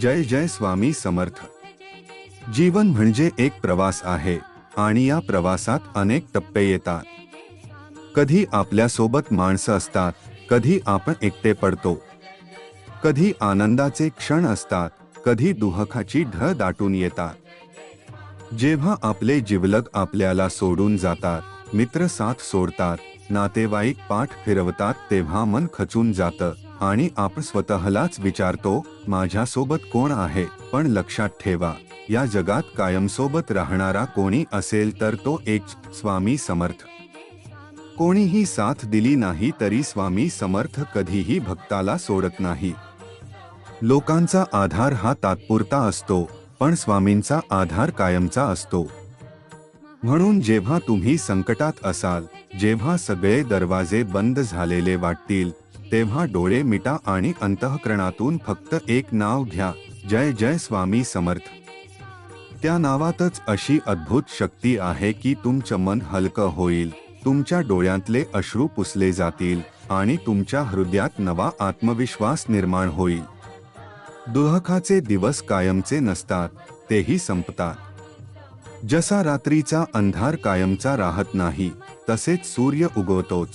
जय जय स्वामी समर्थ. जीवन म्हणजे एक प्रवास आहे आणि या प्रवासात अनेक टप्पे येतात. कधी आपल्यासोबत माणसं असतात कधी आपण एकटे पडतो. कधी आनंदाचे क्षण असतात कधी दुहखाची ढळ दाटून येतात. जेव्हा आपले जिवलग आपल्याला सोडून जातात मित्र साथ सोडतात नातेवाईक पाठ फिरवतात तेव्हा मन खचून जातं. आणि आपण स्वतःलाच विचारतो माझ्यासोबत कोण आहे? पण लक्षात ठेवा या जगात कायमसोबत राहणारा कोणी असेल तर तो एक स्वामी समर्थ. कोणीही साथ दिली नाही तरी स्वामी समर्थ कधीही भक्ताला सोडत नाही. लोकांचा आधार हा तात्पुरता असतो पण स्वामींचा आधार कायमचा असतो. म्हणून जेव्हा तुम्ही संकटात असाल जेव्हा सगळे दरवाजे बंद झालेले वाटतील तेव्हा डोळे मिटा आणि अंतःकरणातून फक्त एक नाव घ्या. जय जय स्वामी समर्थ. त्या नावातच अशी अद्भुत शक्ती आहे की तुमचं मन हलकं होईल तुमच्या डोळ्यातले अश्रू पुसले जातील आणि तुमच्या हृदयात नवा आत्मविश्वास निर्माण होईल. दुहखाचे दिवस कायमचे नसतात तेही संपतात. जसा रात्रीचा अंधार कायमचा राहत नाही तसेच सूर्य उगवतोच.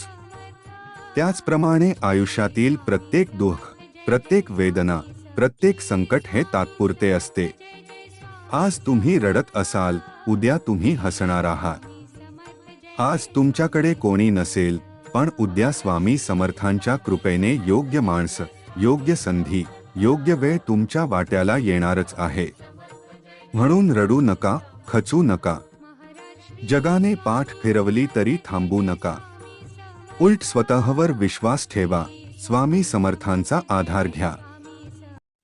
त्याचप्रमाणे आयुष्यातील प्रत्येक दुःख प्रत्येक वेदना प्रत्येक संकट हे तात्पुरते असते. आज तुम्ही रडत असाल उद्या तुम्ही हसणार आहात. आज तुमच्याकडे कोणी नसेल पण उद्या स्वामी समर्थांच्या कृपेने योग्य माणसं योग्य संधी योग्य वेळ तुमच्या वाट्याला येणारच आहे. म्हणून रडू नका खचू नका. जगाने पाठ फिरवली तरी थांबू नका. उलट स्वतःवर विश्वास ठेवा. स्वामी समर्थांचा आधार घ्या.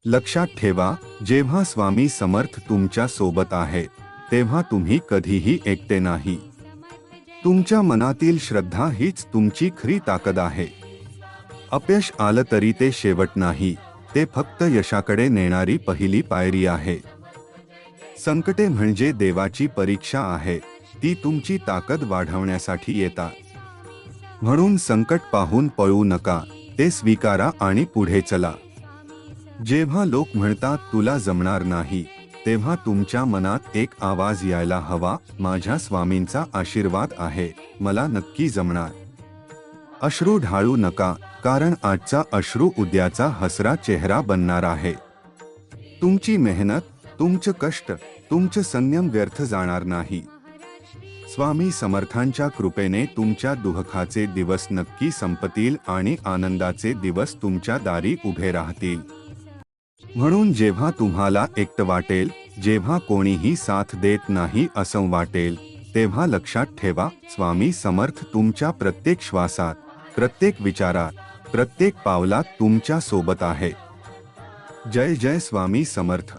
लक्षात ठेवा जेव्हा स्वामी समर्थ तुमच्यासोबत आहे तेव्हा तुम्ही कधीही एकटे नाही. तुमच्या मनातील श्रद्धा हीच तुमची खरी ताकद आहे. अपयश आलं तरी ते शेवट नाही ते फक्त यशाकडे नेणारी पहिली पायरी आहे. संकटे म्हणजे देवाची परीक्षा आहे ती तुमची ताकद वाढवण्यासाठी येतात. म्हणून संकट पाहून पळू नका ते स्वीकारा आणि पुढे चला. जेव्हा लोक म्हणतात तुला जमणार नाही तेव्हा तुमच्या मनात एक आवाज यायला हवा माझ्या स्वामींचा आशीर्वाद आहे मला नक्की जमणार. अश्रू ढाळू नका कारण आजचा अश्रू उद्याचा हसरा चेहरा बनणार आहे. तुमची मेहनत तुमचं कष्ट तुमचं संयम व्यर्थ जाणार नाही. स्वामी समर्थांच्या कृपेने तुमच्या दुःखाचे दिवस नक्की संपतील आणि आनंदाचे दिवस तुमच्या दारी उभे राहतील. म्हणून जेव्हा तुम्हाला एकट वाटेल जेव्हा कोणीही साथ देत नाही असं वाटेल तेव्हा लक्षात ठेवा स्वामी समर्थ तुमच्या प्रत्येक श्वासात प्रत्येक विचारात प्रत्येक पावलात तुमच्यासोबत आहे. जय जय स्वामी समर्थ.